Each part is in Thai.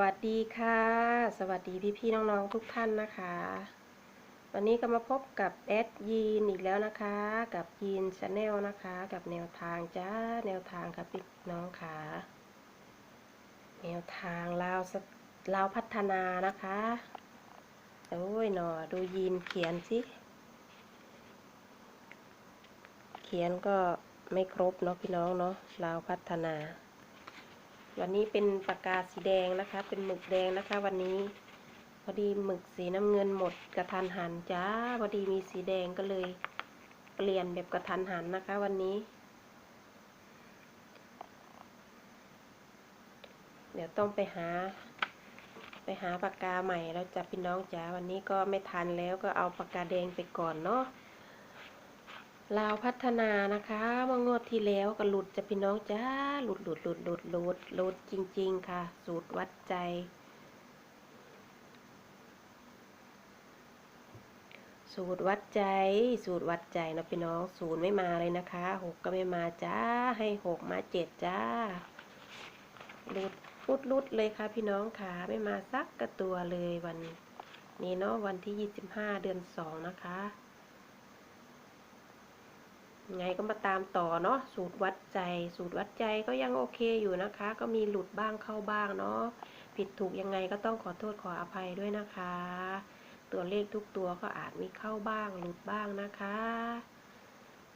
วัสดีค่ะ สวัสดีพี่ๆน้องๆทุกท่านนะคะ วันนี้ก็มาพบกับแอดยีนอีกแล้วนะคะ กับยีนชาแนลนะคะ กับแนวทางจ้าแนวทางค่ะพี่น้องค่ะ แนวทางลาวลาวพัฒนานะคะโอ้ยหนอดูยีนเขียนสิ เขียนก็ไม่ครบเนาะพี่น้องเนาะลาวพัฒนา วันนี้เป็นปากกาสีแดงนะคะ เป็นหมึกแดงนะคะ วันนี้ พอดีหมึกสีน้ำเงินหมดกระทันหันจ้า พอดีมีสีแดงก็เลย เปลี่ยนแบบกระทันหันนะคะ วันนี้ เดี๋ยวต้องไปหา ไปหาปากกาใหม่แล้วจ้ะพี่น้องจ้าวันนี้ก็ไม่ทันแล้วก็เอาปากกาแดงไปก่อนเนาะ ลาวพัฒนานะคะเมื่องวดที่แล้วก็หลุดจะพี่น้องจ้าหลุดหลุดหลุดหลุดหลุดหลุดจริง ๆ ค่ะ สูตรวัดใจ สูตรวัดใจ สูตรวัดใจนะพี่น้องศูนย์ไม่มาเลยนะคะหกก็ไม่มาจ้าให้หกมาเจ็ดจ้าหลุดพุดลุดเลยค่ะพี่น้องค่ะไม่มาสักกระตัวเลยวันนี้เนาะวันที่ยี่สิบห้าเดือนสองนะคะ ไงก็มาตามต่อเนาะสูตรวัดใจ สูตรวัดใจก็ยังโอเคอยู่นะคะ ก็มีหลุดบ้างเข้าบ้างเนาะผิดถูกยังไงก็ต้องขอโทษขออภัยด้วยนะคะ ตัวเลขทุกตัวก็อาจมีเข้าบ้างหลุดบ้างนะคะ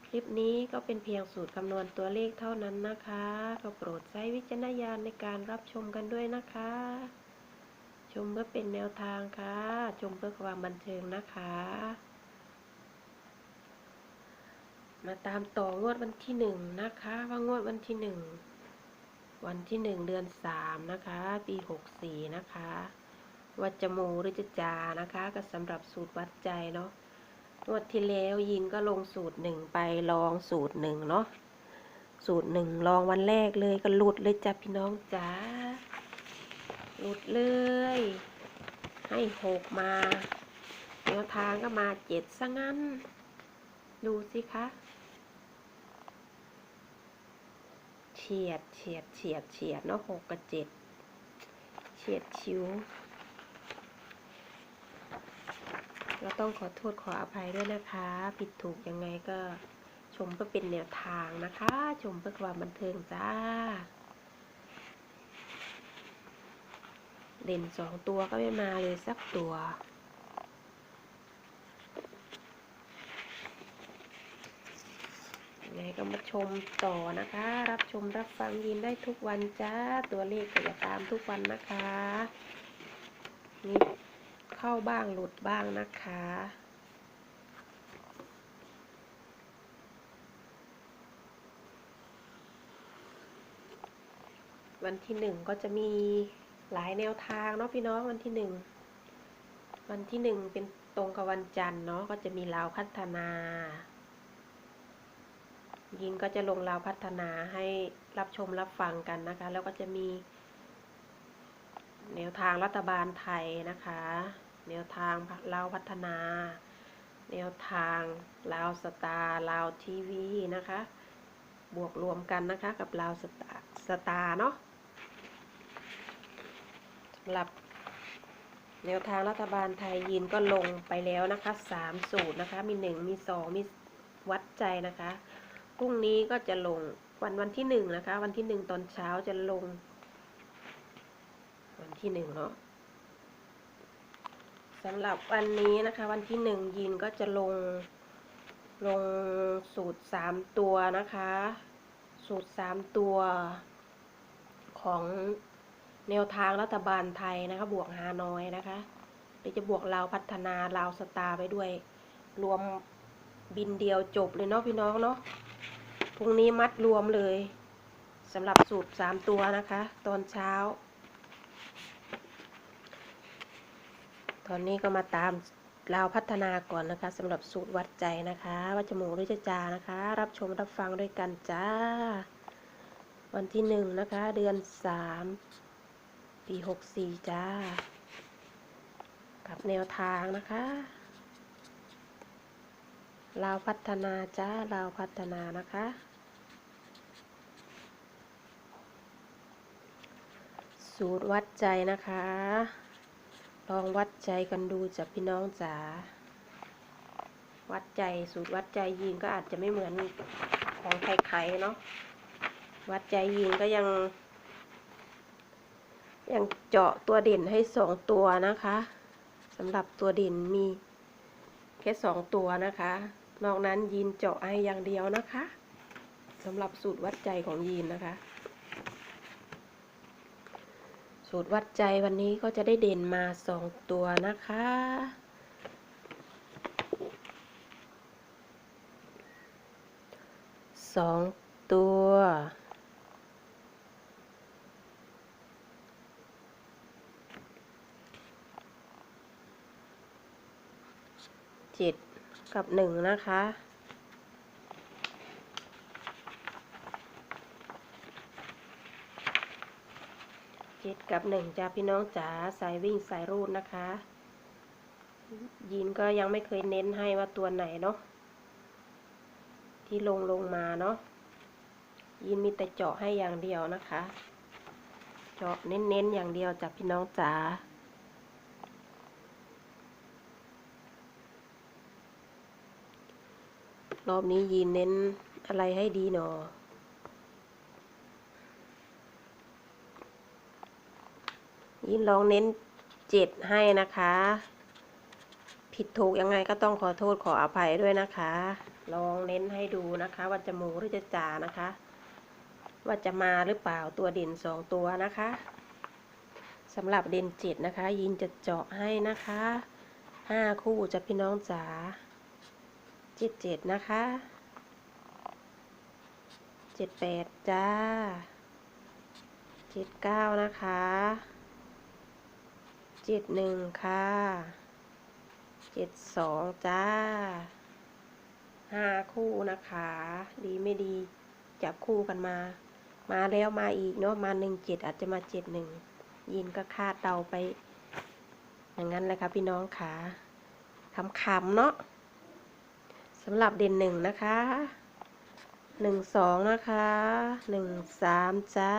คลิปนี้ก็เป็นเพียงสูตรคำนวณตัวเลขเท่านั้นนะคะก็โปรดใช้วิจารณญาณในการรับชมกันด้วยนะคะ ชมเพื่อเป็นแนวทางค่ะ ชมเพื่อความบันเทิงนะคะ มาตามต่องวดวันที่หนึ่งนะคะ ว่างวดวันที่หนึ่งวันที่หนึ่งเดือนสามนะคะ ปีหกสี่นะคะว่าจะโมหรือจะจานะคะ ก็สำหรับสูตรวัดใจเนาะงวดที่แล้วยินก็ลงสูตรหนึ่งไปลองสูตรหนึ่งเนาะสูตรหนึ่งลองวันแรกเลยก็หลุดเลยจ้ะพี่น้องจ๋าหลุดเลย ให้หกมาแนวทางก็มาเจ็ดซะงั้น ดูสิคะ เฉียดเฉียดเฉียดเฉียดเนาะหกกับเจ็ดเฉียดชิวเราต้องขอโทษขออภัยด้วยนะคะ ผิดถูกยังไงก็ชมเพื่อเป็นแนวทางนะคะ ชมเพื่อความบันเทิงจ้า เด่นสองตัวก็ไม่มาเลยสักตัว ยังไงก็มาชมต่อนะคะ รับชมรับฟังยินได้ทุกวันจ้า ตัวเลขก็จะตามทุกวันนะคะนี่เข้าบ้างหลุดบ้างนะคะวันที่หนึ่งก็จะมีหลายแนวทางเนาะพี่น้องวันที่หนึ่งวันที่หนึ่งเป็นตรงกับวันจันทร์เนาะก็จะมีลาวพัฒนา ยินก็จะลงราวพัฒนาให้รับชมรับฟังกันนะคะ แล้วก็จะมี แนวทางรัฐบาลไทยนะคะ แนวทางลาวพัฒนา แนวทางลาวสตาร์ลาวทีวีนะคะ บวกรวมกันนะคะกับลาวสตาร์สตาร์เนาะสำหรับแนวทางรัฐบาลไทยยินก็ลงไปแล้วนะคะสามสูตรนะคะ มีหนึ่งมีสองมีวัดใจนะคะ รุ่งนี้ก็จะลงวันวันที่หนึ่งนะคะ วันที่หนึ่งตอนเช้าจะลง วันที่หนึ่งเนาะสำหรับวันนี้นะคะ วันที่หนึ่งยินก็จะลงลงสูตรสามตัวนะคะ สูตรสามตัวของแนวทางรัฐบาลไทยนะคะ บวกฮานอยนะคะเดี๋ยวจะบวกลาวพัฒนาลาวสตาร์ไปด้วย รวมบินเดียวจบเลยเนาะพี่น้องเนาะ รุ่งนี้มัดรวมเลยสำหรับสูตรสามตัวนะคะ ตอนเช้า ตอนนี้ก็มาตามลาพัฒนาก่อนนะคะสำหรับสูตรวัดใจนะคะ ว่าจะหมูหรือจะจานะคะ รับชมรับฟังด้วยกันจ้า วันที่หนึ่งนะคะ เดือนสามปีหกสี่จ้า กับแนวทางนะคะลาพัฒนาจ้าลาพัฒนานะคะ สูตรวัดใจนะคะ ลองวัดใจกันดูจ้ะพี่น้องจ๋า วัดใจสูตรวัดใจยีนก็อาจจะไม่เหมือนของใครๆเนาะ วัดใจยีนก็ยัง ยังเจาะตัวเด่นให้สองตัวนะคะสำหรับตัวเด่นมีแค่สองตัวนะคะ นอกนั้นยีนเจาะให้อย่างเดียวนะคะสำหรับสูตรวัดใจของยีนนะคะ สูตรวัดใจวันนี้ก็จะได้เด่นมาสองตัวนะคะ สองตัว เจ็ดกับหนึ่งนะคะ เจ็ดกับหนึ่งจ้าพี่น้องจ๋าสายวิ่งสายรูดนะคะยินก็ยังไม่เคยเน้นให้ว่าตัวไหนเนาะที่ลงลงมาเนาะยินมีแต่เจาะให้อย่างเดียวนะคะ เจาะเน้นๆอย่างเดียวจ้ะพี่น้องจ๋ารอบนี้ยีนเน้นอะไรให้ดีหนอ ยินลองเน้นเจ็ดให้นะคะ ผิดถูกยังไงก็ต้องขอโทษขออภัยด้วยนะคะ ลองเน้นให้ดูนะคะ ว่าจะหมูหรือจะจ่านะคะ ว่าจะมาหรือเปล่าตัวเด่นสองตัวนะคะสำหรับเด่นเจ็ดนะคะ ยินจะเจาะให้นะคะห้าคู่จะพี่น้องจ๋าเจ็ดเจ็ดนะคะเจ็ดแปดจ้าเจ็ดเก้านะคะ เจ็ดหนึ่งค่ะเจ็ดสองจ้าห้าคู่นะคะ ดีไม่ดีจับคู่กันมา มาแล้วมาอีกเนาะมาหนึ่งเจ็ดอาจจะมาเจ็ดหนึ่งยินก็คาดเดาไป อย่างนั้นเลยค่ะพี่น้องค่ะคำๆเนาะสำหรับเด่นหนึ่งนะคะหนึ่งสองนะคะหนึ่งสามจ้า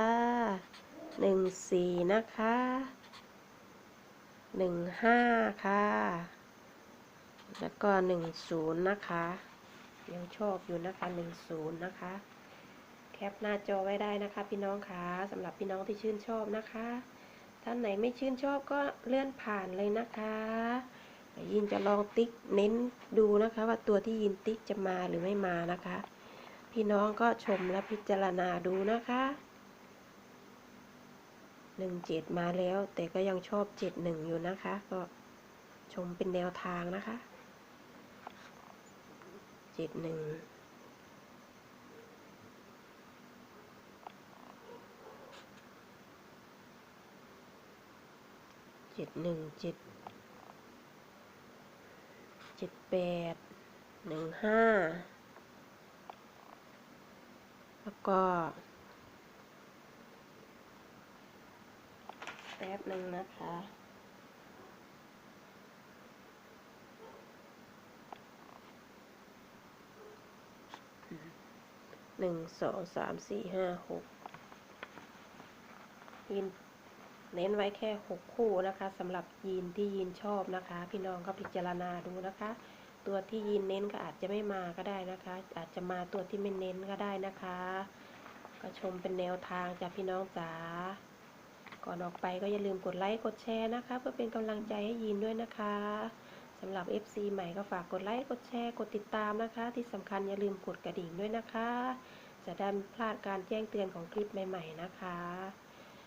หนึ่งสี่นะคะ หนึ่งห้าค่ะ แล้วก็หนึ่งศูนย์นะคะ ยังชอบอยู่นะคะหนึ่งศูนย์นะคะ แคปหน้าจอไว้ได้นะคะ พี่น้องคะสำหรับพี่น้องที่ชื่นชอบนะคะ ท่านไหนไม่ชื่นชอบก็เลื่อนผ่านเลยนะคะยินจะลองติ๊กเน้นดูนะคะ ว่าตัวที่ยินติ๊กจะมาหรือไม่มานะคะ พี่น้องก็ชมและพิจารณาดูนะคะ หนึ่งเจ็ดมาแล้ว แต่ก็ยังชอบเจ็ดหนึ่งอยู่นะคะ ก็ชมเป็นแนวทางนะคะเจ็ดหนึ่งเจ็ดหนึ่งเจ็ดเจ็ดแปดหนึ่งห้าแล้วก็ ป๊บหนึ่งนะคะ หนึ่งสองสามสี่ห้าหกยีนเน้นไว้แค่หกคู่นะคะสำหรับยีนที่ยีนชอบนะคะ พี่น้องก็พิจารณาดูนะคะ ตัวที่ยีนเน้นก็อาจจะไม่มาก็ได้นะคะ อาจจะมาตัวที่ไม่เน้นก็ได้นะคะ ก็ชมเป็นแนวทางจากพี่น้องจ๋า ก่อนออกไปก็อย่าลืมกดไลค์กดแชร์นะคะเพื่อเป็นกำลังใจให้ยีนด้วยนะคะสำหรับ FC ใหม่ก็ฝากกดไลค์กดแชร์กดติดตามนะคะ ที่สำคัญอย่าลืมกดกระดิ่งด้วยนะคะ จะได้ไม่พลาดการแจ้งเตือนของคลิปใหม่ ๆ นะคะ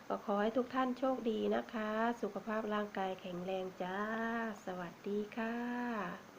ก็ขอให้ทุกท่านโชคดีนะคะ สุขภาพร่างกายแข็งแรงจ้า สวัสดีค่ะ